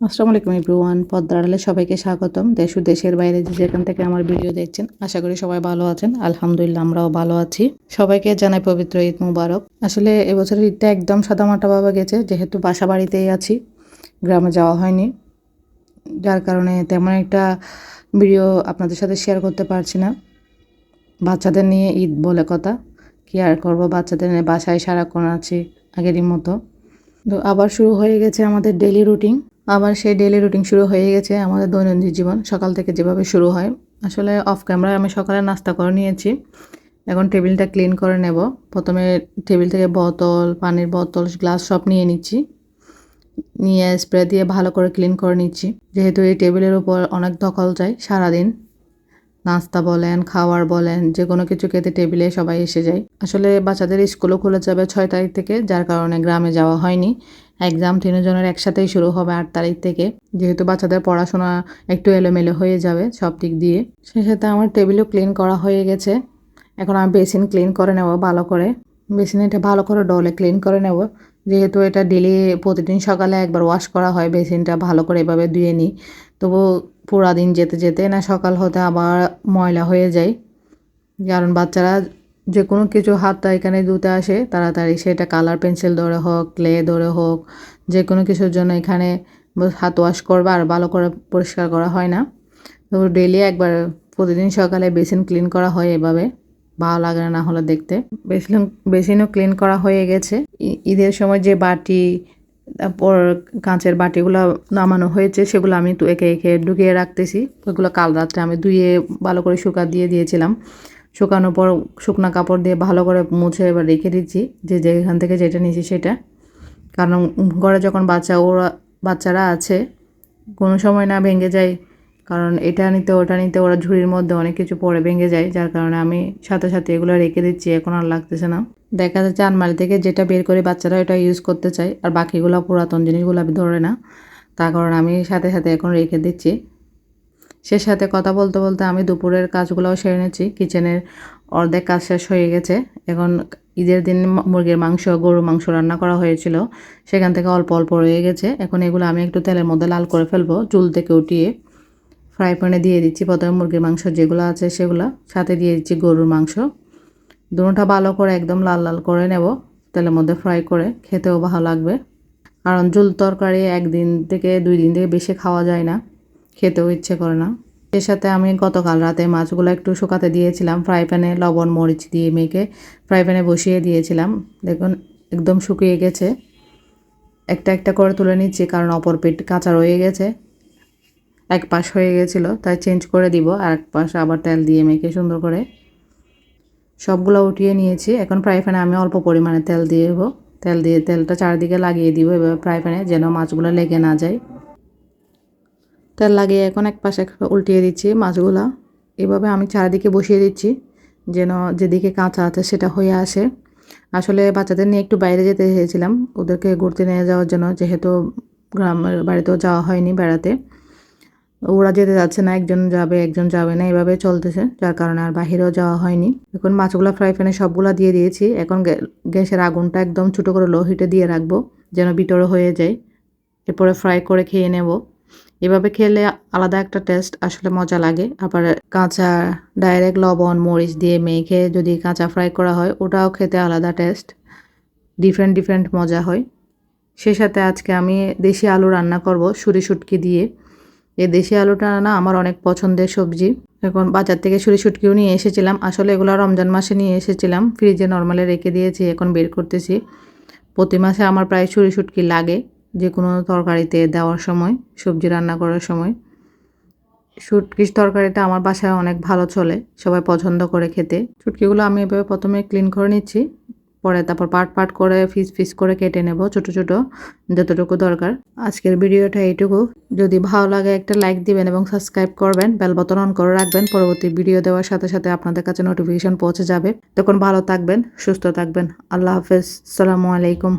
আসসালামু আলাইকুম, এভরিওয়ান। পদ্মার সবাইকে স্বাগতম। দেশ দেশের বাইরে যে যেখান থেকে আমার ভিডিও দেখছেন, আশা করি সবাই ভালো আছেন। আলহামদুলিল্লাহ, আমরাও ভালো আছি। সবাইকে জানাই পবিত্র ঈদ মুবারক। আসলে এবছরের ঈদটা একদম সাদামাটাভাবে গেছে, যেহেতু বাসা বাড়িতেই আছি, গ্রামে যাওয়া হয়নি। যার কারণে তেমন একটা ভিডিও আপনাদের সাথে শেয়ার করতে পারছি না। বাচ্চাদের নিয়ে ঈদ বলে কথা, কি আর করব? বাচ্চাদের নিয়ে বাসায় সারাক্ষণ আছি আগেরই মতো। তো আবার শুরু হয়ে গেছে আমাদের ডেলি রুটিন আবার সেই ডেলি রুটিন শুরু হয়ে গেছে আমাদের দৈনন্দিন জীবন। সকাল থেকে যেভাবে শুরু হয়, আসলে অফ ক্যামেরায় আমি সকালে নাস্তা করে নিয়েছি। এখন টেবিলটা ক্লিন করে নেব। প্রথমে টেবিল থেকে বোতল, পানির বোতল গ্লাস সব নিয়ে নিচ্ছি। নিয়ে স্প্রে দিয়ে ভালো করে ক্লিন করে নিচ্ছি। যেহেতু এই টেবিলের উপর অনেক দখল যায় সারাদিন, নাস্তা বলেন, খাওয়ার বলেন যে কোনো কিছু খেতে টেবিলে সবাই এসে যায়। আসলে বাচ্চাদের স্কুলও খুলে যাবে ছয় তারিখ থেকে, যার কারণে গ্রামে যাওয়া হয়নি। এক্সাম তিনজনের একসাথেই শুরু হবে আট তারিখ থেকে। যেহেতু বাচ্চাদের পড়াশোনা একটু এলোমেলো হয়ে যাবে সব দিক দিয়ে। সেই সাথে আমার টেবিলও ক্লিন করা হয়ে গেছে। এখন আমি বেসিন ক্লিন করে নেব ভালো করে। বেসিন এটা ভালো করে ডলে ক্লিন করে নেব। যেহেতু এটা ডেলি প্রতিদিন সকালে একবার ওয়াশ করা হয়, বেসিনটা ভালো করে এভাবে ধুয়ে নিই। তবু পুরা দিন যেতে যেতে না সকাল হতে আবার ময়লা হয়ে যায়। কারণ বাচ্চারা যে কোনো কিছু হাতটা এখানে ধুতে আসে, তাড়াতাড়ি। সেটা কালার পেন্সিল ধরে হোক ক্লে ধরে হোক যে কোনো কিছুর জন্য এখানে হাত ওয়াশ করবে আর ভালো করে পরিষ্কার করা হয় না। তো ডেলি একবার প্রতিদিন সকালে বেসিন ক্লিন করা হয় এভাবে। ভালো লাগে না হলে দেখতে। বেসিন, বেসিনও ক্লিন করা হয়ে গেছে। ঈদের সময় যে বাটি, তারপর কাঁচের বাটিগুলো নামানো হয়েছে, সেগুলো আমি একে একে ঢুকিয়ে রাখতেছি। ওইগুলো কাল রাত্রে আমি ধুয়ে ভালো করে শুকা দিয়ে দিয়েছিলাম। শুকানোর পর শুকনা কাপড় দিয়ে ভালো করে মুছে এবার রেখে দিচ্ছি। যে যেখান থেকে যেটা নিয়েছি সেটা। কারণ ঘরে যখন বাচ্চা, ওরা, বাচ্চারা আছে, কোনো সময় না ভেঙে যায়। কারণ এটা নিতে, ওটা নিতে, ওরা ঝুড়ির মধ্যে অনেক কিছু পরে ভেঙে যায়। যার কারণে আমি সাথে সাথে এগুলো রেখে দিচ্ছি, এখন আর লাগতেছে না। দেখা যাচ্ছে আনমারি থেকে যেটা বের করে বাচ্চারা ওটা ইউজ করতে চায়। আর বাকিগুলো পুরাতন জিনিসগুলো আমি ধরে না। তার কারণে আমি সাথে সাথে এখন রেখে দিচ্ছি। সে সাথে কথা বলতে বলতে আমি দুপুরের কাজগুলোও সেরে নিচ্ছি কিচেনের অর্ধেক কাজ শেষ হয়ে গেছে। এখন ঈদের দিন মুরগির মাংস, গরুর মাংস রান্না করা হয়েছিল। সেখান থেকে অল্প অল্প রয়ে গেছে। এখন এগুলো আমি একটু তেলের মধ্যে লাল করে ফেলব, চুল থেকে উঠিয়ে ফ্রাই প্যানে দিয়ে দিচ্ছি প্রথমে মুরগির মাংস যেগুলো আছে সেগুলো, সাথে দিয়ে দিচ্ছি গরুর মাংস। দুটোটা ভালো করে একদম লাল লাল করে নেব, তেলের মধ্যে ফ্রাই করে, খেতেও ভালো লাগবে। কারণ জুল তরকারি একদিন থেকে দুই দিন থেকে বেশি খাওয়া যায় না। খেতেও ইচ্ছে করে না। এর সাথে আমি গতকাল রাতে মাছগুলো একটু শুকাতে দিয়েছিলাম। ফ্রাই প্যানে লবণ, মরিচ দিয়ে মেখে ফ্রাই প্যানে বসিয়ে দিয়েছিলাম। দেখুন, একদম শুকিয়ে গেছে। একটা একটা করে তুলে নিচ্ছি কারণ অপর পেট কাঁচা রয়ে গেছে। এক পাশ হয়ে গেছিল, তাই চেঞ্জ করে দিব আর এক পাশ আবার তেল দিয়ে মেখে সুন্দর করে। সবগুলো উঠিয়ে নিয়েছি। এখন ফ্রাই প্যানে আমি অল্প পরিমাণে তেল দিয়ে দেবো। তেল দিয়ে তেলটা চারদিকে লাগিয়ে দিব, এভাবে ফ্রাই প্যানে যেন মাছগুলো লেগে না যায়। তেল লাগিয়ে এখন এক পাশে উল্টিয়ে দিচ্ছি মাছগুলো। এভাবে আমি চারিদিকে বসিয়ে দিচ্ছি, যেন যেদিকে কাঁচা আছে সেটা হয়ে আসে। আসলে বাচ্চাদের নিয়ে একটু বাইরে যেতে চেয়েছিলাম, ওদেরকে ঘুরতে নিয়ে যাওয়ার জন্য, যেহেতু গ্রামের বাড়িতেও যাওয়া হয়নি বেড়াতে। ওরা যেতে যাচ্ছে না, একজন যাবে একজন যাবে না, এভাবে চলতেছে, যার কারণে আর বাহিরেও যাওয়া হয়নি। এখন মাছগুলো ফ্রাই প্যানে সবগুলো দিয়ে দিয়েছি, এখন গ্যাসের আগুনটা একদম ছোটো করে লো হিটে দিয়ে রাখব, যেন ভিতরে হয়ে যায়। এরপরে ফ্রাই করে খেয়ে নেব। এভাবে খেলে আলাদা একটা টেস্ট আসলে মজা লাগে। আবার কাঁচা ডাইরেক্ট লবণ, মরিচ দিয়ে মেখে যদি কাঁচা ফ্রাই করা হয়, ওটাও খেতে আলাদা টেস্ট ডিফারেন্ট ডিফারেন্ট মজা হয়। সে সাথে আজকে আমি দেশি আলু রান্না করব সুরি শুটকি দিয়ে। এই দেশি আলুটা না আমার অনেক পছন্দের সবজি। এখন বাজার থেকে সুরি শুটকিও নিয়ে এসেছিলাম। আসলে এগুলো রমজান মাসে নিয়ে এসেছিলাম। ফ্রিজে নর্মালে রেখে দিয়েছি, এখন বের করতেছি। প্রতি মাসে আমার প্রায় সুরি শুটকি লাগে। যে কোনো তরকারিতে দেওয়ার সময়, সবজি রান্না করার সময়। শুটকির তরকারিটা আমার বাসায় অনেক ভালো চলে, সবাই পছন্দ করে খেতে। শুটকিগুলো আমি এভাবে প্রথমে ক্লিন করে নিচ্ছি, পরে তারপর পাট পাট করে, ফিস ফিস করে কেটে নেব ছোট ছোট, যতটুকু দরকার। আজকের ভিডিওটা এইটুকু। যদি ভালো লাগে একটা লাইক দিবেন এবং সাবস্ক্রাইব করবেন বেল বটন অন করে রাখবেন, পরবর্তী ভিডিও দেওয়ার সাথে সাথে আপনাদের কাছে নোটিফিকেশন পৌঁছে যাবে। তখন ভালো থাকবেন, সুস্থ থাকবেন। আল্লাহ হাফেজ। সালামু আলাইকুম।